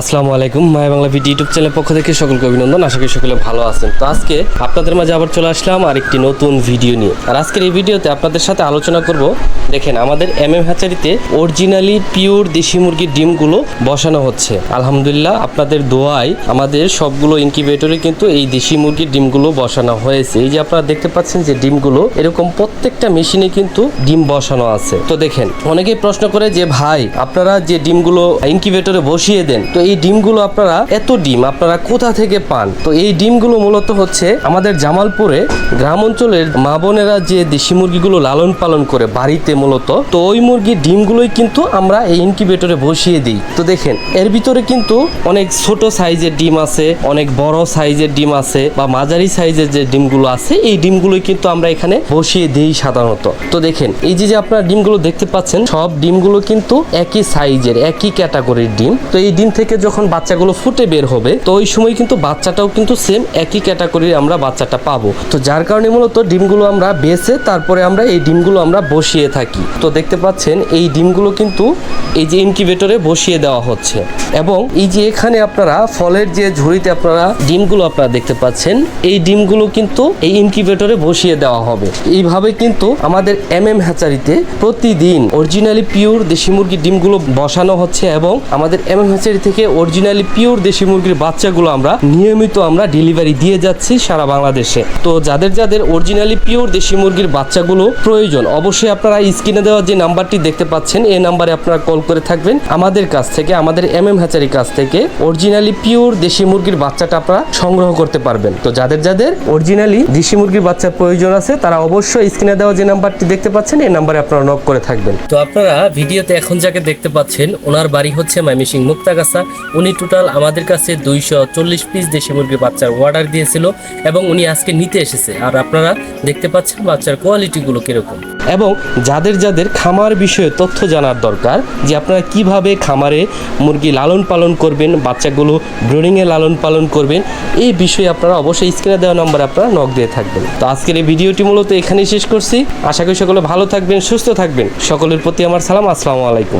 আসসালামু আলাইকুম, মায়া Bangla video YouTube চ্যানেলের পক্ষ থেকে সকলকে অভিনন্দন, আশা করি সকলে ভালো আছেন। তো আজকে আপনাদের মাঝে আবার চলে আসলাম আর একটি নতুন ভিডিও নিয়ে। আর আজকের এই ভিডিওতে আপনাদের সাথে আলোচনা করব, দেখেন আমাদের এম এম হ্যাচারিতে অরিজিনালি পিওর দেশি মুরগির ডিমগুলো বসানো হচ্ছে। আলহামদুলিল্লাহ, আপনাদের দোয়ায় আমাদের সবগুলো ইনকিউবেটরে কিন্তু এই দেশি মুরগির ডিমগুলো বসানো হয়েছে। এই যে আপনারা দেখতে পাচ্ছেন যে ডিমগুলো, এরকম প্রত্যেকটা মেশিনে কিন্তু ডিম বসানো আছে। তো দেখেন, অনেকেই প্রশ্ন করে যে, ভাই, আপনারা যে ডিমগুলো ইনকিউবেটরে বসিয়ে দেন, তো এই ডিমগুলো আপনারা, এত ডিম আপনারা কোথা থেকে পান? তো এই ডিমগুলো মূলত হচ্ছে আমাদের জামালপুরে গ্রাম অঞ্চলের মা বোনেরা যে দেশি মুরগিগুলো লালন পালন করে বাড়িতে মূলত, তো ওই মুরগির ডিমগুলোই কিন্তু আমরা এই ইনকিউবেটরে বসিয়ে দিই। তো দেখেন, এর ভিতরে কিন্তু অনেক ছোট সাইজের ডিম আছে, অনেক বড় সাইজের ডিম আছে বা মাঝারি সাইজের যে ডিমগুলো আছে, এই ডিমগুলোই কিন্তু আমরা এখানে বসিয়ে দিই সাধারণত। তো দেখেন, এই যে যে আপনারা ডিমগুলো দেখতে পাচ্ছেন, সব ডিমগুলো কিন্তু একই সাইজের, একই ক্যাটাগরির ডিম। তো এই ডিম থেকে যখন বাচ্চাগুলো ফুটে বের হবে, তো ওই সময় কিন্তু বাচ্চাটাও কিন্তু সেম একই ক্যাটাগরির আমরা বাচ্চাটা পাবো। তো যার কারণে মূলত ডিমগুলো আমরা বেছে তারপরে আমরা এই ডিমগুলো আমরা বসিয়ে থাকি। তো দেখতে পাচ্ছেন, এই ডিমগুলো কিন্তু এই যে ইনকিউবেটরে বসিয়ে দেওয়া হচ্ছে। এবং এই যে এখানে আপনারা ফলের যে ঝুড়িতে আপনারা ডিমগুলো আপনারা দেখতে পাচ্ছেন, এই ডিমগুলো কিন্তু এই ইনকিউবেটরে বসিয়ে দেওয়া হবে। এইভাবে কিন্তু আমাদের এম এম হ্যাচারিতে প্রতিদিন অরিজিনালি পিওর দেশি মুরগির ডিমগুলো বসানো হচ্ছে এবং আমাদের এম এম হ্যাচারি থেকে অরিজিনালি পিওর দেশি মুরগির বাচ্চাগুলো আমরা নিয়মিত আমরা ডেলিভারি দিয়ে যাচ্ছি সারা বাংলাদেশে। তো যাদের যাদের অরিজিনালি পিওর দেশি মুরগির বাচ্চাগুলো প্রয়োজন, অবশ্যই আপনারা স্ক্রিনে দেওয়া যে নাম্বারটি দেখতে পাচ্ছেন, এই নাম্বারে আপনারা কল করে থাকবেন। আমাদের কাছ থেকে, আমাদের এম এম হ্যাচারির কাছ থেকে অরিজিনালি পিওর দেশি মুরগির বাচ্চাটা আপনারা সংগ্রহ করতে পারবেন। তো যাদের যাদের অরিজিনালি দেশি মুরগির বাচ্চার প্রয়োজন আছে, তারা অবশ্যই স্ক্রিনে দেওয়া যে নাম্বারটি দেখতে পাচ্ছেন, এই নাম্বারে আপনারা নক করে থাকবেন। তো আপনারা ভিডিওতে এখন যাকে দেখতে পাচ্ছেন, ওনার বাড়ি হচ্ছে মাইমিসিং মুক্তাগাছা। উনি টোটাল আমাদের কাছে দুইশো চল্লিশ পিস দেশি মুরগির বাচ্চার অর্ডার দিয়েছিল এবং উনি আজকে নিতে এসেছে। আর আপনারা দেখতে পাচ্ছেন বাচ্চার কোয়ালিটিগুলো কীরকম। এবং যাদের যাদের খামার বিষয়ে তথ্য জানার দরকার, যে আপনারা কীভাবে খামারে মুরগি লালন পালন করবেন, বাচ্চাগুলো ব্রুডিংয়ে লালন পালন করবেন, এই বিষয়ে আপনারা অবশ্যই স্ক্রিনে দেওয়া নম্বরে আপনারা নক দিয়ে থাকবেন। তো আজকের এই ভিডিওটি মূলত এখানেই শেষ করছি। আশা করি সকলে ভালো থাকবেন, সুস্থ থাকবেন। সকলের প্রতি আমার সালাম, আসসালামু আলাইকুম।